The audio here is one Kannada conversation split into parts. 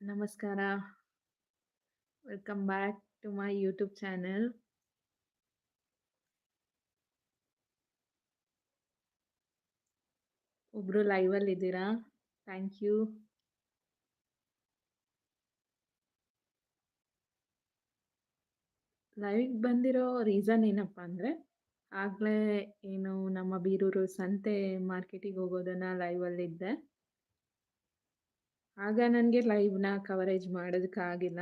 ನಮಸ್ಕಾರ. Welcome back to my YouTube channel. ಒಬ್ರು ಲೈವಲ್ಲಿದ್ದೀರಾ? Thank you. ಲೈವ್‌ಗೆ ಬಂದಿರೋ ರೀಸನ್ ಏನಪ್ಪ ಅಂದರೆ, ಆಗಲೇ ಏನು ನಮ್ಮ ಬೀರೂರು ಸಂತೆ ಮಾರ್ಕೆಟಿಗೆ ಹೋಗೋದನ್ನ ಲೈವಲ್ಲಿದ್ದೆ. ಆಗ ನನಗೆ ಲೈವ್‌ನ ಕವರೇಜ್ ಮಾಡೋದಕ್ಕಾಗಿಲ್ಲ.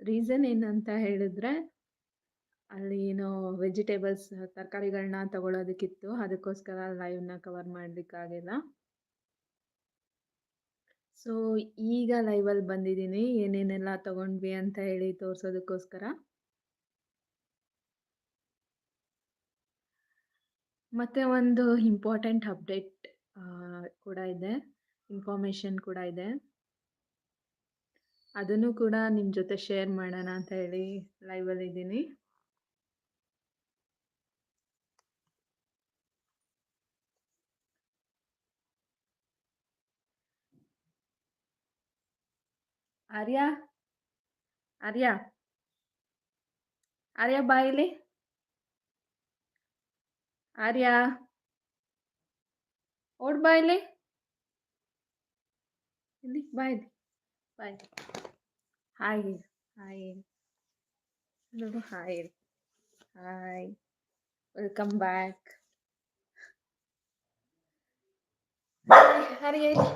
ರೀಸನ್ ಏನಂತ ಹೇಳಿದ್ರೆ, ಅಲ್ಲಿ ಏನೋ ವೆಜಿಟೇಬಲ್ಸ್ ತರಕಾರಿಗಳನ್ನ ತಗೊಳ್ಳೋದಕ್ಕಿತ್ತು. ಅದಕ್ಕೋಸ್ಕರ ಲೈವ್‌ನ ಕವರ್ ಮಾಡಲಿಕ್ಕಾಗಿಲ್ಲ. ಸೊ, ಈಗ ಲೈವಲ್ಲಿ ಬಂದಿದ್ದೀನಿ. ಏನೇನೆಲ್ಲ ತಗೊಂಡ್ವಿ ಅಂತ ಹೇಳಿ ತೋರಿಸೋದಕ್ಕೋಸ್ಕರ. ಮತ್ತೆ ಒಂದು ಇಂಪಾರ್ಟೆಂಟ್ ಅಪ್ಡೇಟ್ ಕೂಡ ಇದೆ. ಇನ್ಫಾರ್ಮೇಷನ್ ಕೂಡ ಇದೆ. ಅದನ್ನು ಕೂಡ ನಿಮ್ಮ ಜೊತೆ ಶೇರ್ ಮಾಡೋಣ ಅಂತ ಹೇಳಿ ಲೈವಲ್ಲಿದ್ದೀನಿ. ಆರ್ಯ? ಆರ್ಯ? ಆರ್ಯ ಬಾಯಿಲಿ. ಆರ್ಯ? ಓಡ್ ಬಾ ಇಲ್ಲಿ. ಇಲ್ಲಿ ಬಾ ಇಲ್ಲಿ. ಬಾ ಇಲ್ಲಿ. ಹಾಯ್ ಹೇಳು. ಹಾಯ್ ಹೇಳು. ನೋಡು ಹಾಯ್ ಹೇಳು. ಹಾಯ್. Welcome back. ಆರ್ಯ ಇಲ್ಲಿ.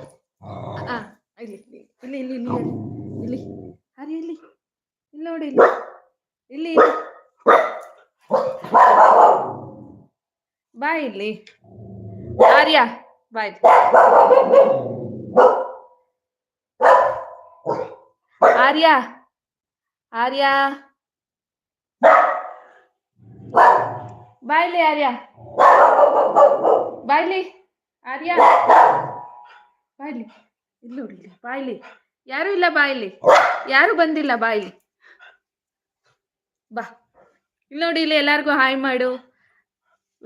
ಆ, ಇಲ್ಲಿ ಇಲ್ಲಿ ಇಲ್ಲಿ ಇಲ್ಲಿ ಇಲ್ಲಿ ಇಲ್ಲಿ ಆರ್ಯ ಇಲ್ಲಿ. ಇಲ್ಲಿ ನೋಡಿ ಇಲ್ಲಿ. ಇಲ್ಲಿ ಇಲ್ಲಿ. ಬಾ ಇಲ್ಲಿ. ಆರ್ಯ ಇಲ್ಲಿ. ಆರ್ಯ? ಆರ್ಯ? Baile. ಆರ್ಯ. ಬಾಯ್ಲಿ ಇಲ್ಲ ಆರ್ಯ? ಬಾಯ್ಲಿ ಇಲ್ಲಿ. ನೋಡಿ ಇಲ್ಲಿ. ಯಾರು ಇಲ್ಲಿ. ಬಾಯ್ಲಿ ಯಾರು ಬಂದಿಲ್ಲ ಬಾ ಇಲ್ಲಿ. ಬಾ. ಇಲ್ಲಿ ನೋಡಿ, ಇಲ್ಲಿ ಎಲ್ಲಾರ್ಗು ಹಾಯ್ ಮಾಡು.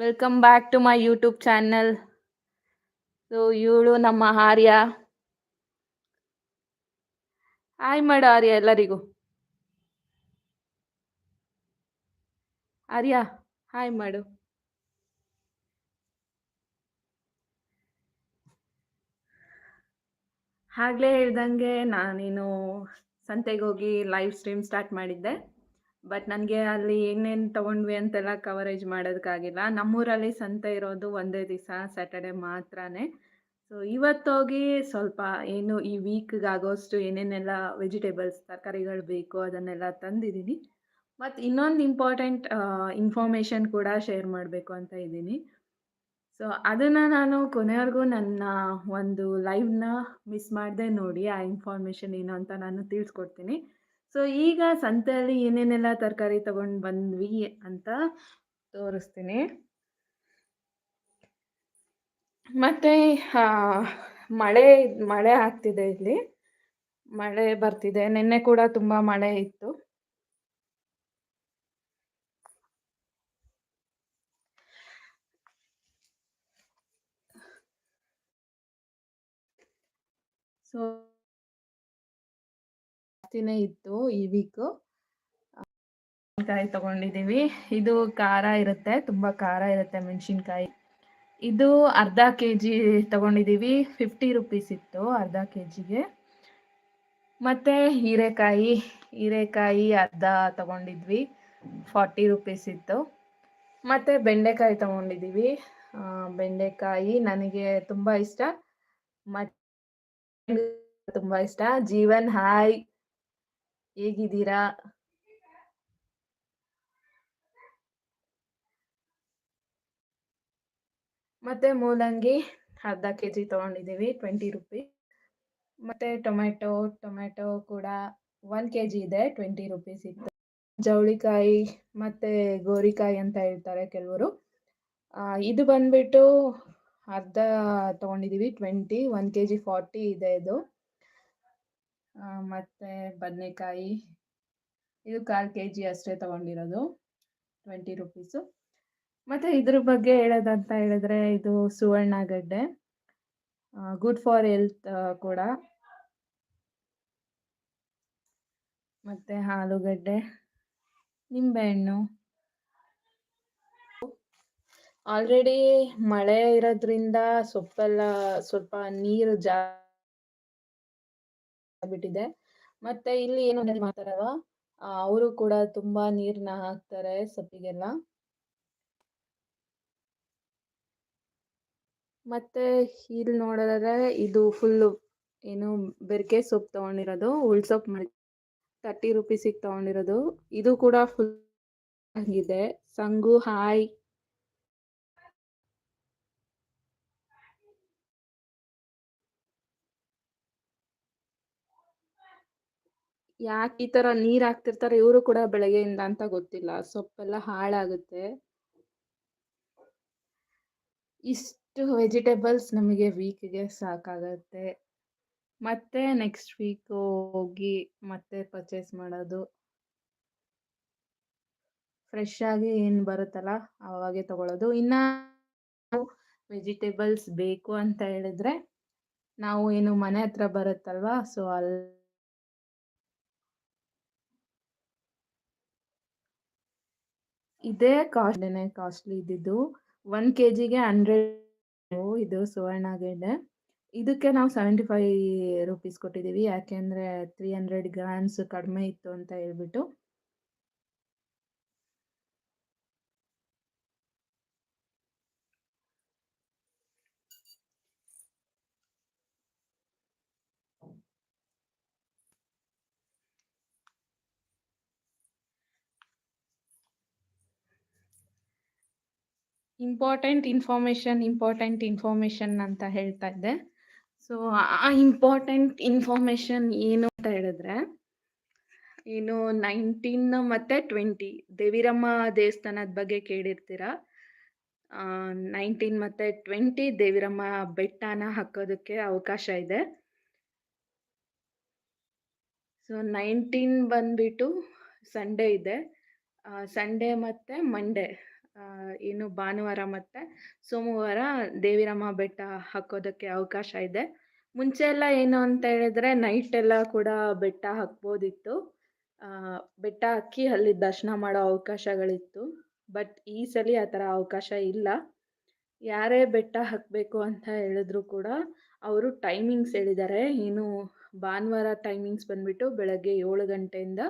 Welcome back to my YouTube channel. So ಇವಳು ನಮ್ಮ ಆರ್ಯ. ಹಾಯ್ ಮಾಡು ಆರ್ಯ ಎಲ್ಲರಿಗೂ. ಆರ್ಯ ಹಾಯ್ ಮಾಡು. ಆಗ್ಲೇ ಹೇಳ್ದಂಗೆ ನಾನೇನು ಸಂತೆಗೆ ಹೋಗಿ ಲೈವ್ ಸ್ಟ್ರೀಮ್ ಸ್ಟಾರ್ಟ್ ಮಾಡಿದ್ದೆ. ಬಟ್ ನನಗೆ ಅಲ್ಲಿ ಏನೇನು ತಗೊಂಡ್ವಿ ಅಂತೆಲ್ಲ ಕವರೇಜ್ ಮಾಡೋದಕ್ಕಾಗಿಲ್ಲ. ನಮ್ಮೂರಲ್ಲಿ ಸಂತೆ ಇರೋದು ಒಂದೇ ದಿವಸ ಸ್ಯಾಟರ್ಡೆ ಮಾತ್ರನೇ. ಸೊ ಇವತ್ತೋಗಿ ಸ್ವಲ್ಪ ಏನು ಈ ವೀಕ್‌ಗೆ ಆಗೋಷ್ಟು ಏನೇನೆಲ್ಲ ವೆಜಿಟೇಬಲ್ಸ್, ತರಕಾರಿಗಳು ಬೇಕು ಅದನ್ನೆಲ್ಲ ತಂದಿದ್ದೀನಿ. ಮತ್ತು ಇನ್ನೊಂದು ಇಂಪಾರ್ಟೆಂಟ್ ಇನ್ಫಾರ್ಮೇಷನ್ ಕೂಡ ಶೇರ್ ಮಾಡಬೇಕು ಅಂತ ಇದ್ದೀನಿ. ಸೊ ಅದನ್ನು ನಾನು ಕೊನೆವರೆಗೂ ನನ್ನ ಒಂದು ಲೈವ್‌ನ ಮಿಸ್ ಮಾಡದೆ ನೋಡಿ, ಆ ಇನ್ಫಾರ್ಮೇಷನ್ ಏನು ಅಂತ ನಾನು ತಿಳಿಸ್ಕೊಡ್ತೀನಿ. ಸೊ ಈಗ ಸಂತೆಯಲ್ಲಿ ಏನೇನೆಲ್ಲ ತರಕಾರಿ ತೊಗೊಂಡು ಬಂದ್ವಿ ಅಂತ ತೋರಿಸ್ತೀನಿ. ಮತ್ತೆ ಮಳೆ ಮಳೆ ಆಗ್ತಿದೆ ಇಲ್ಲಿ. ಮಳೆ ಬರ್ತಿದೆ. ನಿನ್ನೆ ಕೂಡ ತುಂಬಾ ಮಳೆ ಇತ್ತು. ಸೊ ಇತ್ತು ಈ ವೀಕ್ ತಗೊಂಡಿದೀವಿ ಇದು ಖಾರ ಇರುತ್ತೆ. ತುಂಬಾ ಖಾರ ಇರುತ್ತೆ ಮೆಣಸಿನ್ಕಾಯಿ. ಇದು ಅರ್ಧ ಕೆ ಜಿ ತಗೊಂಡಿದ್ದೀವಿ. ಫಿಫ್ಟಿ ರುಪೀಸ್ ಇತ್ತು ಅರ್ಧ ಕೆ ಜಿಗೆ. ಮತ್ತು ಹೀರೆಕಾಯಿ ಹೀರೆಕಾಯಿ ಅರ್ಧ ತಗೊಂಡಿದ್ವಿ. ಫಾರ್ಟಿ ರುಪೀಸ್ ಇತ್ತು. ಮತ್ತು ಬೆಂಡೆಕಾಯಿ ತಗೊಂಡಿದ್ದೀವಿ. ಬೆಂಡೆಕಾಯಿ ನನಗೆ ತುಂಬ ಇಷ್ಟ. ಮತ್ತು ತುಂಬ ಇಷ್ಟ. ಜೀವನ್, ಹಾಯ್. ಹೇಗಿದ್ದೀರಾ? ಮತ್ತು ಮೂಲಂಗಿ ಅರ್ಧ ಕೆ ಜಿ ತಗೊಂಡಿದ್ದೀವಿ. Twenty rupees. ಮತ್ತು ಟೊಮೆಟೊ ಟೊಮೆಟೊ ಕೂಡ ಒನ್ ಕೆ ಜಿ ಇದೆ. ಟ್ವೆಂಟಿ ರುಪೀಸ್ ಇತ್ತು. ಜವಳಿಕಾಯಿ ಮತ್ತು ಗೋರಿಕಾಯಿ ಅಂತ ಹೇಳ್ತಾರೆ ಕೆಲವರು. ಇದು ಬಂದ್ಬಿಟ್ಟು ಅರ್ಧ ತಗೊಂಡಿದ್ದೀವಿ. Twenty one K G forty ಇದೆ ಇದು. ಮತ್ತು ಬದನೆಕಾಯಿ, ಇದು ಕಾಲು ಕೆ ಜಿ ಅಷ್ಟೇ ತಗೊಂಡಿರೋದು. Twenty rupees. ಮತ್ತು ಇದ್ರ ಬಗ್ಗೆ ಹೇಳೋದಂತ ಹೇಳಿದ್ರೆ ಇದು ಸುವರ್ಣಗಡ್ಡೆ. ಗುಡ್ ಫಾರ್ ಹೆಲ್ತ್ ಕೂಡ. ಮತ್ತೆ ಆಲೂಗಡ್ಡೆ, ನಿಂಬೆಹಣ್ಣು. ಆಲ್ರೆಡಿ ಮಳೆ ಇರೋದ್ರಿಂದ ಸೊಪ್ಪೆಲ್ಲ ಸ್ವಲ್ಪ ನೀರು ಜಾ ಬಿಟ್ಟಿದೆ. ಮತ್ತೆ ಇಲ್ಲಿ ಏನು ಮಾಡ್ತಾರಲ್ವ? ಅವರು ಕೂಡ ತುಂಬಾ ನೀರನ್ನ ಹಾಕ್ತಾರೆ ಸೊಪ್ಪಿಗೆಲ್ಲ. ಮತ್ತೆ ಇಲ್ಲಿ ನೋಡೋದಾದ್ರೆ ಇದು ಫುಲ್ ಏನು ಬೆರ್ಕೆ ಸೊಪ್ಪು ತೊಗೊಂಡಿರೋದು ಉಳ್ಸೊಪ್ಪು ಮಾಡಿ ತರ್ಟಿ ರುಪೀಸಿಗೆ ತಗೊಂಡಿರೋದು. ಇದು ಕೂಡ ಫುಲ್ ಆಗಿದೆ. ಸಂಗು, ಹಾಯ್. ಯಾಕೆ ಈ ತರ ನೀರ್ ಹಾಕ್ತಿರ್ತಾರೆ? ಇವರು ಕೂಡ ಬೆಳಗ್ಗೆಯಿಂದ ಅಂತ ಗೊತ್ತಿಲ್ಲ. ಸೊಪ್ಪೆಲ್ಲ ಹಾಳಾಗುತ್ತೆ. ಇಷ್ಟು ವೆಜಿಟೇಬಲ್ಸ್ ನಮಗೆ ವೀಕ್ಗೆ ಸಾಕಾಗತ್ತೆ. ಮತ್ತೆ ನೆಕ್ಸ್ಟ್ ವೀಕ್ ಹೋಗಿ ಮತ್ತೆ ಪರ್ಚೇಸ್ ಮಾಡೋದು. ಫ್ರೆಶ್ ಆಗಿ ಏನು ಬರುತ್ತಲ್ಲ ಅವಾಗೆ ತಗೊಳ್ಳೋದು ಇನ್ನ ವೆಜಿಟೇಬಲ್ಸ್ ಬೇಕು ಅಂತ ಹೇಳಿದ್ರೆ ನಾವು ಏನು ಮನೆ ಹತ್ರ ಬರುತ್ತಲ್ವಾ ಸೊ ಅಲ್ಲಿ ಇದೇ ಕಾಸ್ಟ್ಲಿನೇ ಕಾಸ್ಟ್ಲಿ ಇದ್ದಿದ್ದು. ಒನ್ ಕೆ ಜಿಗೆ ಹಂಡ್ರೆಡ್ ಇದು ಸುವರ್ಣಗೆಡ್ಡೆ ಇದಕ್ಕೆ ನಾವು ಸೆವೆಂಟಿ ಫೈವ್ ರುಪೀಸ್ ಕೊಟ್ಟಿದ್ದೀವಿ. ಯಾಕೆಂದರೆ ತ್ರೀ ಹಂಡ್ರೆಡ್ ಗ್ರಾಮ್ಸ್ ಕಡಿಮೆ ಇತ್ತು ಅಂತ ಹೇಳ್ಬಿಟ್ಟು. ಇಂಪಾರ್ಟೆಂಟ್ ಇನ್ಫಾರ್ಮೇಷನ್ ಇಂಪಾರ್ಟೆಂಟ್ ಇನ್ಫಾರ್ಮೇಷನ್ ಅಂತ ಹೇಳ್ತಾ ಇದ್ದೆ. ಸೊ ಆ ಇಂಪಾರ್ಟೆಂಟ್ ಇನ್ಫಾರ್ಮೇಷನ್ ಏನು ಅಂತ ಹೇಳಿದ್ರೆ, ಏನು ನೈನ್ಟೀನ್ ಮತ್ತೆ ಟ್ವೆಂಟಿ ದೇವಿರಮ್ಮ ದೇವಸ್ಥಾನದ ಬಗ್ಗೆ ಕೇಳಿರ್ತೀರ? ನೈನ್ಟೀನ್ ಮತ್ತೆ ಟ್ವೆಂಟಿ ದೇವಿರಮ್ಮ ಬೆಟ್ಟನ ಹಾಕೋದಕ್ಕೆ ಅವಕಾಶ ಇದೆ. ಸೊ ನೈನ್ಟೀನ್ ಬಂದ್ಬಿಟ್ಟು ಸಂಡೇ ಇದೆ. ಸಂಡೇ ಮತ್ತೆ ಮಂಡೇ ಏನು ಭಾನುವಾರ ಮತ್ತು ಸೋಮವಾರ ದೇವಿರಮ್ಮ ಬೆಟ್ಟ ಹಾಕೋದಕ್ಕೆ ಅವಕಾಶ ಇದೆ. ಮುಂಚೆ ಎಲ್ಲ ಏನು ಅಂತ ಹೇಳಿದ್ರೆ ನೈಟ್ ಎಲ್ಲ ಕೂಡ ಬೆಟ್ಟ ಹಾಕ್ಬೋದಿತ್ತು. ಬೆಟ್ಟ ಹಾಕಿ ಅಲ್ಲಿ ದರ್ಶನ ಮಾಡೋ ಅವಕಾಶಗಳಿತ್ತು. ಬಟ್ ಈ ಸಲ ಆ ಥರ ಅವಕಾಶ ಇಲ್ಲ. ಯಾರೇ ಬೆಟ್ಟ ಹಾಕಬೇಕು ಅಂತ ಹೇಳಿದ್ರು ಕೂಡ ಅವರು ಟೈಮಿಂಗ್ಸ್ ಹೇಳಿದ್ದಾರೆ. ಇನ್ನು ಭಾನುವಾರ ಟೈಮಿಂಗ್ಸ್ ಬಂದ್ಬಿಟ್ಟು ಬೆಳಗ್ಗೆ ಏಳು ಗಂಟೆಯಿಂದ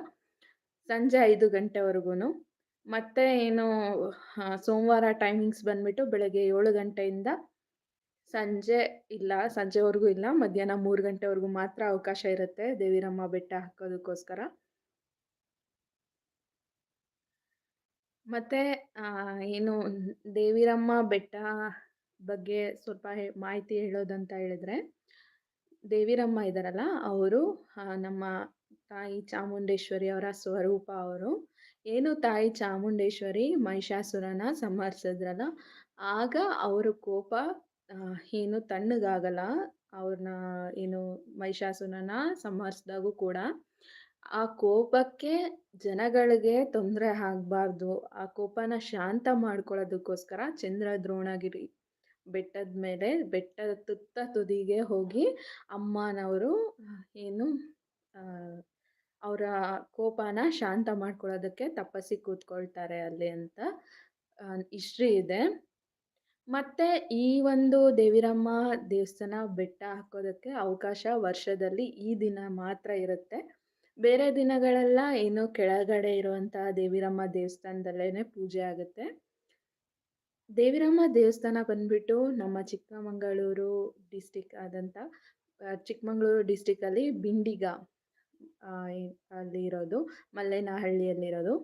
ಸಂಜೆ ಐದು ಗಂಟೆವರೆಗೂ ಮತ್ತು ಏನು ಸೋಮವಾರ ಟೈಮಿಂಗ್ಸ್ ಬಂದ್ಬಿಟ್ಟು ಬೆಳಗ್ಗೆ ಏಳು ಗಂಟೆಯಿಂದ ಸಂಜೆ ಇಲ್ಲ, ಸಂಜೆವರೆಗೂ ಇಲ್ಲ, ಮಧ್ಯಾಹ್ನ ಮೂರು ಗಂಟೆವರೆಗೂ ಮಾತ್ರ ಅವಕಾಶ ಇರುತ್ತೆ ದೇವಿರಮ್ಮ ಬೆಟ್ಟ ಹಾಕೋದಕ್ಕೋಸ್ಕರ. ಮತ್ತೆ ಏನು ದೇವಿರಮ್ಮ ಬೆಟ್ಟ ಬಗ್ಗೆ ಸ್ವಲ್ಪ ಮಾಹಿತಿ ಹೇಳೋದಂತ ಹೇಳಿದ್ರೆ, ದೇವಿರಮ್ಮ ಇದ್ದಾರಲ್ಲ ಅವರು ನಮ್ಮ ತಾಯಿ ಚಾಮುಂಡೇಶ್ವರಿ ಅವರ ಸ್ವರೂಪ ಅವರು. ಏನು ತಾಯಿ ಚಾಮುಂಡೇಶ್ವರಿ ಮಹಿಷಾಸುರನ ಸಂಹರಿಸಿದ್ರಲ್ಲ, ಆಗ ಅವರ ಕೋಪ ಏನು ತಣ್ಣಗಾಗಲ್ಲ. ಅವ್ರನ್ನ ಏನು ಮಹಿಷಾಸುರನ ಸಂಹರಿಸಿದಾಗೂ ಕೂಡ ಆ ಕೋಪಕ್ಕೆ ಜನಗಳಿಗೆ ತೊಂದರೆ ಆಗಬಾರ್ದು. ಆ ಕೋಪನ ಶಾಂತ ಮಾಡ್ಕೊಳ್ಳೋದಕ್ಕೋಸ್ಕರ ಚಂದ್ರದ್ರೋಣಗಿರಿ ಬೆಟ್ಟದ ಮೇಲೆ ಬೆಟ್ಟದ ತುತ್ತ ತುದಿಗೆ ಹೋಗಿ ಅಮ್ಮನವರು ಏನು ಅವರ ಕೋಪನ ಶಾಂತ ಮಾಡ್ಕೊಳ್ಳೋದಕ್ಕೆ ತಪಸ್ಸಿ ಕೂತ್ಕೊಳ್ತಾರೆ ಅಲ್ಲಿ ಅಂತ ಹಿಸ್ಟ್ರಿ ಇದೆ. ಮತ್ತೆ ಈ ಒಂದು ದೇವಿರಮ್ಮ ದೇವಸ್ಥಾನ ಬೆಟ್ಟ ಹಾಕೋದಕ್ಕೆ ಅವಕಾಶ ವರ್ಷದಲ್ಲಿ ಈ ದಿನ ಮಾತ್ರ ಇರುತ್ತೆ. ಬೇರೆ ದಿನಗಳೆಲ್ಲ ಏನು ಕೆಳಗಡೆ ಇರುವಂತಹ ದೇವಿರಮ್ಮ ದೇವಸ್ಥಾನದಲ್ಲೇ ಪೂಜೆ ಆಗುತ್ತೆ. ದೇವಿರಮ್ಮ ದೇವಸ್ಥಾನ ಬಂದ್ಬಿಟ್ಟು ನಮ್ಮ ಚಿಕ್ಕಮಗಳೂರು ಡಿಸ್ಟಿಕ್ ಆದಂಥ ಚಿಕ್ಕಮಗಳೂರು ಡಿಸ್ಟಿಕಲ್ಲಿ ಬಿಂಡಿಗ ಅಲ್ಲಿ ಇರೋದು ಮಲ್ಲೇನಹಳ್ಳಿಯಲ್ಲಿರೋದು.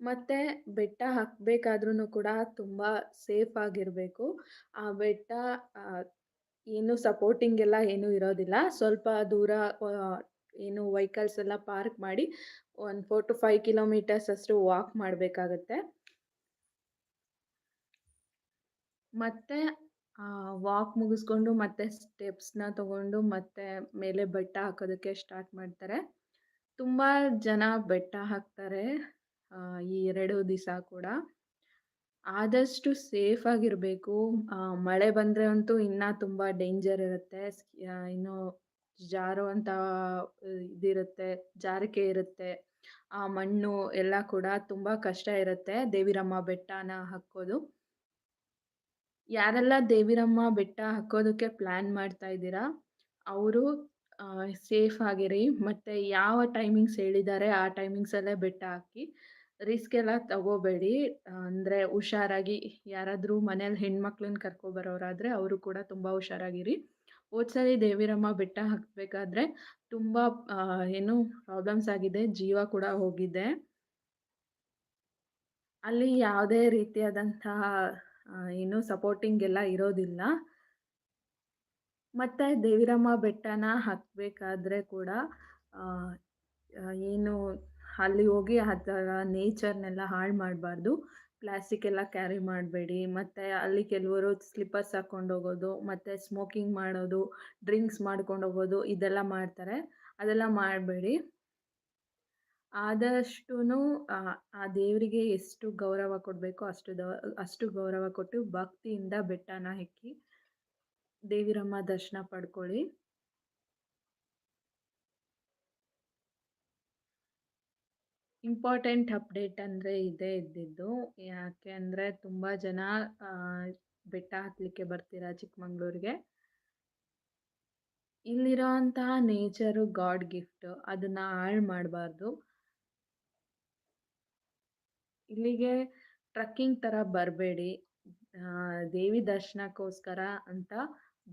ಮತ್ತೆ ಬೆಟ್ಟ ಹಾಕ್ಬೇಕಾದ್ರೂ ಕೂಡ ತುಂಬ ಸೇಫ್ ಆಗಿರಬೇಕು. ಆ ಬೆಟ್ಟ ಏನು ಸಪೋರ್ಟಿಂಗ್ ಎಲ್ಲ ಏನೂ ಇರೋದಿಲ್ಲ. ಸ್ವಲ್ಪ ದೂರ ಏನು ವೆಹಿಕಲ್ಸ್ ಎಲ್ಲ ಪಾರ್ಕ್ ಮಾಡಿ ಒಂದು ಫೋರ್ ಟು ಫೈವ್ ಕಿಲೋಮೀಟರ್ಸ್ ಅಷ್ಟು ವಾಕ್ ಮಾಡಬೇಕಾಗತ್ತೆ. ಮತ್ತು ವಾಕ್ ಮುಗಿಸ್ಕೊಂಡು ಮತ್ತೆ ಸ್ಟೆಪ್ಸ್ನ ತಗೊಂಡು ಮತ್ತೆ ಮೇಲೆ ಬೆಟ್ಟ ಹಾಕೋದಕ್ಕೆ ಸ್ಟಾರ್ಟ್ ಮಾಡ್ತಾರೆ ತುಂಬ ಜನ ಬೆಟ್ಟ ಹಾಕ್ತಾರೆ ಈ ಎರಡು ದಿವಸ ಕೂಡ ಆದಷ್ಟು ಸೇಫ್ ಆಗಿರಬೇಕು. ಮಳೆ ಬಂದರೆ ಅಂತೂ ಇನ್ನೂ ತುಂಬ ಡೇಂಜರ್ ಇರುತ್ತೆ. ಇನ್ನು ಜಾರುವಂಥ ಇದಿರುತ್ತೆ, ಜಾರಿಕೆ ಇರುತ್ತೆ. ಆ ಮಣ್ಣು ಎಲ್ಲ ಕೂಡ ತುಂಬ ಕಷ್ಟ ಇರುತ್ತೆ ದೇವಿರಮ್ಮ ಬೆಟ್ಟನ ಹಕ್ಕೋದು. ಯಾರೆಲ್ಲ ದೇವಿರಮ್ಮ ಬೆಟ್ಟ ಹಾಕೋದಕ್ಕೆ ಪ್ಲ್ಯಾನ್ ಮಾಡ್ತಾ ಇದ್ದೀರಾ, ಅವರು ಸೇಫ್ ಆಗಿರಿ. ಮತ್ತೆ ಯಾವ ಟೈಮಿಂಗ್ಸ್ ಹೇಳಿದ್ದಾರೆ ಆ ಟೈಮಿಂಗ್ಸಲ್ಲೇ ಬೆಟ್ಟ ಹಾಕಿ ರಿಸ್ಕ್ ಎಲ್ಲ ತಗೋಬೇಡಿ. ಅಂದರೆ ಹುಷಾರಾಗಿ ಯಾರಾದರೂ ಮನೇಲಿ ಹೆಣ್ಮಕ್ಳನ್ನ ಕರ್ಕೊಬರೋರಾದ್ರೆ ಅವರು ಕೂಡ ತುಂಬ ಹುಷಾರಾಗಿರಿ. ಹೋದ್ಸಲಿ ದೇವಿರಮ್ಮ ಬೆಟ್ಟ ಹಾಕಬೇಕಾದ್ರೆ ತುಂಬ ಏನು ಪ್ರಾಬ್ಲಮ್ಸ್ ಆಗಿದೆ. ಜೀವ ಕೂಡ ಹೋಗಿದೆ. ಅಲ್ಲಿ ಯಾವುದೇ ರೀತಿಯಾದಂತಹ ಏನು ಸಪೋರ್ಟಿಂಗ್ ಎಲ್ಲ ಇರೋದಿಲ್ಲ. ಮತ್ತೆ ದೇವಿರಮ್ಮ ಬೆಟ್ಟನ ಹತ್ತಬೇಕಾದ್ರೆ ಕೂಡ ಏನು ಅಲ್ಲಿ ಹೋಗಿ ಆ ಥರ ನೇಚರ್‌ನೆಲ್ಲ ಹಾಳು ಮಾಡಬಾರ್ದು. ಪ್ಲಾಸ್ಟಿಕ್ ಎಲ್ಲ ಕ್ಯಾರಿ ಮಾಡಬೇಡಿ. ಮತ್ತೆ ಅಲ್ಲಿ ಕೆಲವರು ಸ್ಲಿಪ್ಪರ್ಸ್ ಹಾಕ್ಕೊಂಡು ಹೋಗೋದು, ಮತ್ತೆ ಸ್ಮೋಕಿಂಗ್ ಮಾಡೋದು, ಡ್ರಿಂಕ್ಸ್ ಮಾಡ್ಕೊಂಡು ಹೋಗೋದು ಇದೆಲ್ಲ ಮಾಡ್ತಾರೆ. ಅದೆಲ್ಲ ಮಾಡಬೇಡಿ. ಆದಷ್ಟುನು ಆಹ್, ಆ ದೇವರಿಗೆ ಎಷ್ಟು ಗೌರವ ಕೊಡಬೇಕು ಅಷ್ಟು ದ ಅಷ್ಟು ಗೌರವ ಕೊಟ್ಟು ಭಕ್ತಿಯಿಂದ ಬೆಟ್ಟನ ಹೆಕ್ಕಿ ದೇವಿರಮ್ಮ ದರ್ಶನ ಪಡ್ಕೊಳ್ಳಿ. ಇಂಪಾರ್ಟೆಂಟ್ ಅಪ್ಡೇಟ್ ಅಂದರೆ ಇದೇ ಇದ್ದಿದ್ದು. ಯಾಕೆ ಅಂದರೆ ತುಂಬ ಜನ ಬೆಟ್ಟ ಹತ್ತಲಿಕ್ಕೆ ಬರ್ತೀರಾ ಚಿಕ್ಕಮಂಗ್ಳೂರಿಗೆ. ಇಲ್ಲಿರೋಂತಹ ನೇಚರು ಗಾಡ್ ಗಿಫ್ಟು. ಅದನ್ನು ಹಾಳು ಮಾಡಬಾರ್ದು. ಇಲ್ಲಿಗೆ ಟ್ರಕ್ಕಿಂಗ್ ತರ ಬರಬೇಡಿ. ದೇವಿ ದರ್ಶನಕ್ಕೋಸ್ಕರ ಅಂತ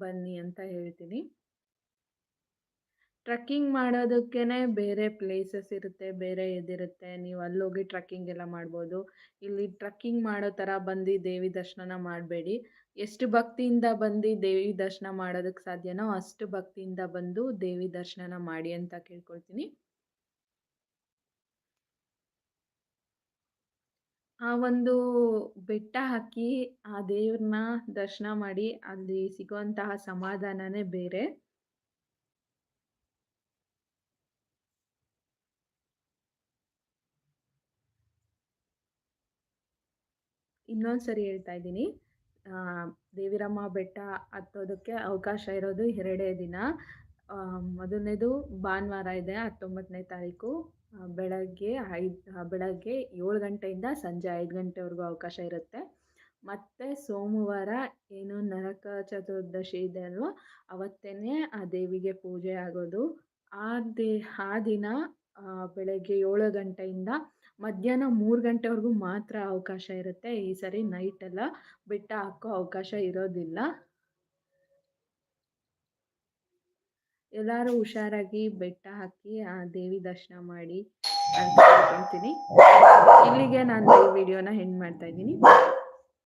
ಬನ್ನಿ ಅಂತ ಹೇಳ್ತೀನಿ. ಟ್ರಕ್ಕಿಂಗ್ ಮಾಡೋದಕ್ಕೇನೆ ಬೇರೆ ಪ್ಲೇಸಸ್ ಇರುತ್ತೆ, ಬೇರೆ ಇದಿರುತ್ತೆ. ನೀವು ಅಲ್ಲೋಗಿ ಟ್ರಕ್ಕಿಂಗ್ ಎಲ್ಲ ಮಾಡ್ಬೋದು. ಇಲ್ಲಿ ಟ್ರಕ್ಕಿಂಗ್ ಮಾಡೋ ಥರ ಬಂದು ದೇವಿ ದರ್ಶನನ ಮಾಡಬೇಡಿ. ಎಷ್ಟು ಭಕ್ತಿಯಿಂದ ಬಂದು ದೇವಿ ದರ್ಶನ ಮಾಡೋದಕ್ಕೆ ಸಾಧ್ಯನೋ ಅಷ್ಟು ಭಕ್ತಿಯಿಂದ ಬಂದು ದೇವಿ ದರ್ಶನನ ಮಾಡಿ ಅಂತ ಕೇಳ್ಕೊಳ್ತೀನಿ. ಆ ಒಂದು ಬೆಟ್ಟ ಹಾಕಿ ಆ ದೇವ್ರನ್ನ ದರ್ಶನ ಮಾಡಿ ಅಲ್ಲಿ ಸಿಗುವಂತಹ ಸಮಾಧಾನನೇ ಬೇರೆ. ಇನ್ನೊಂದ್ಸರಿ ಹೇಳ್ತಾ ಇದ್ದೀನಿ. ಆ, ದೇವಿರಮ್ಮ ಬೆಟ್ಟ ಹತ್ತೋದಕ್ಕೆ ಅವಕಾಶ ಇರೋದು ಎರಡೇ ದಿನ. ಮೊದಲನೇದು ಭಾನುವಾರ ಇದೆ 19ನೇ ತಾರೀಕು ಬೆಳಗ್ಗೆ ಐದು ಬೆಳಗ್ಗೆ ಏಳು ಗಂಟೆಯಿಂದ ಸಂಜೆ ಐದು ಗಂಟೆವರೆಗೂ ಅವಕಾಶ ಇರುತ್ತೆ. ಮತ್ತೆ ಸೋಮವಾರ ಏನು ನರಕ ಚತುರ್ದಶಿ ಇದೆ ಅಲ್ವಾ, ಅವತ್ತೇನೆ ಆ ದೇವಿಗೆ ಪೂಜೆ ಆಗೋದು. ಆ ದೇ, ಆ ದಿನ ಬೆಳಗ್ಗೆ ಏಳು ಗಂಟೆಯಿಂದ ಮಧ್ಯಾಹ್ನ ಮೂರು ಗಂಟೆವರೆಗೂ ಮಾತ್ರ ಅವಕಾಶ ಇರುತ್ತೆ. ಈ ಸರಿ ನೈಟೆಲ್ಲ ಬೆಟ್ಟ ಹಾಕೋ ಅವಕಾಶ ಇರೋದಿಲ್ಲ. ಎಲ್ಲರೂ ಹುಷಾರಾಗಿ ಬೆಟ್ಟ ಹಾಕಿ, ಆ ದೇವಿ ದರ್ಶನ ಮಾಡಿ ಅಂತ ಹೇಳ್ತೀನಿ ಇಲ್ಲಿಗೆ ನಾನು ಈ ವಿಡಿಯೋನ ಎಂಡ್ ಮಾಡ್ತಾ ಇದ್ದೀನಿ.